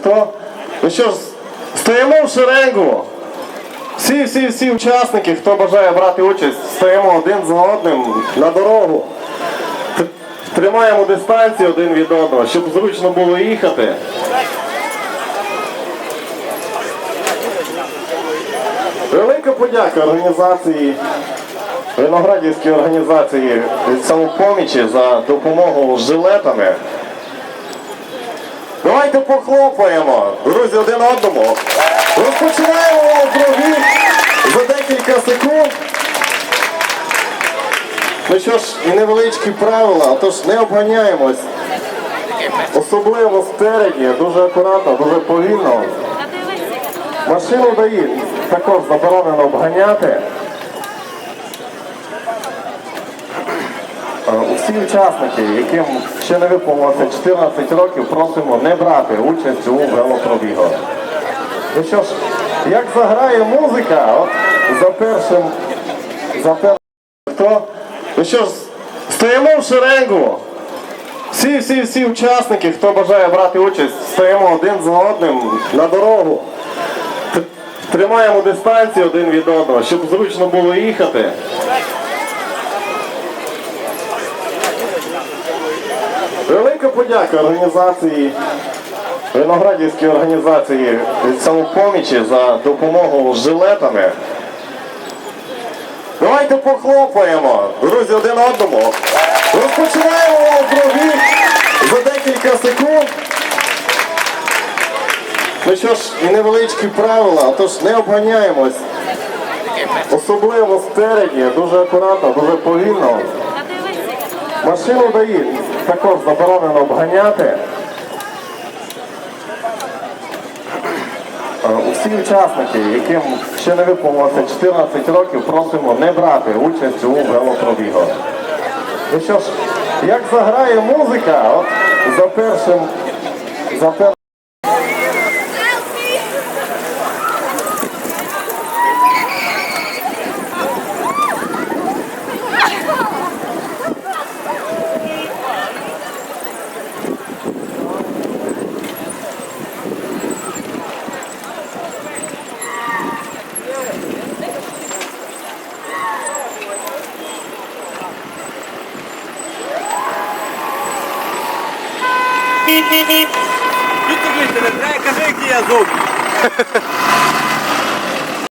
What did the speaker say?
Хто? Ну що ж, стоїмо в шеренгу. Всі, всі, всі учасники, хто бажає брати участь, стоїмо один за одним на дорогу. Тримаємо дистанцію один від одного, щоб зручно було їхати. Велика подяка організації, виноградівській організації самопомічі за допомогу з жилетами. Давайте похлопаємо, друзі, один одному. Розпочинаємо пробіг за декілька секунд. Ну що ж, і невеличкі правила, тож не обганяємось. Особливо спереді, дуже акуратно, дуже повільно. Машину дають, також заборонено обганяти. Усі учасники, яким ще не виповнилося 14 років, просимо не брати участь у велопробігу. Ну що ж, як заграє музика, от за першим, за першим, хто? Ну що ж, стоїмо в шеренгу. Всі, всі, всі учасники, хто бажає брати участь, стоїмо один за одним на дорогу. Тримаємо дистанцію один від одного, щоб зручно було їхати. Велика подяка організації, виноградівській організації самопомічі за допомогу з жилетами. Давайте похлопаємо, друзі, один одному. Розпочинаємо пробіг за декілька секунд. Ну що ж, і невеличкі правила, тож не обганяємось. Особливо спереді, дуже акуратно, дуже повільно. Машину дає, також заборонено обганяти. Е, Усі учасники, яким ще не виповнилося 14 років, просимо не брати участь у велопробігу. Ну що ж, як заграє музика, от за першим, за першим. Віктор не треба кажи, який я зовні.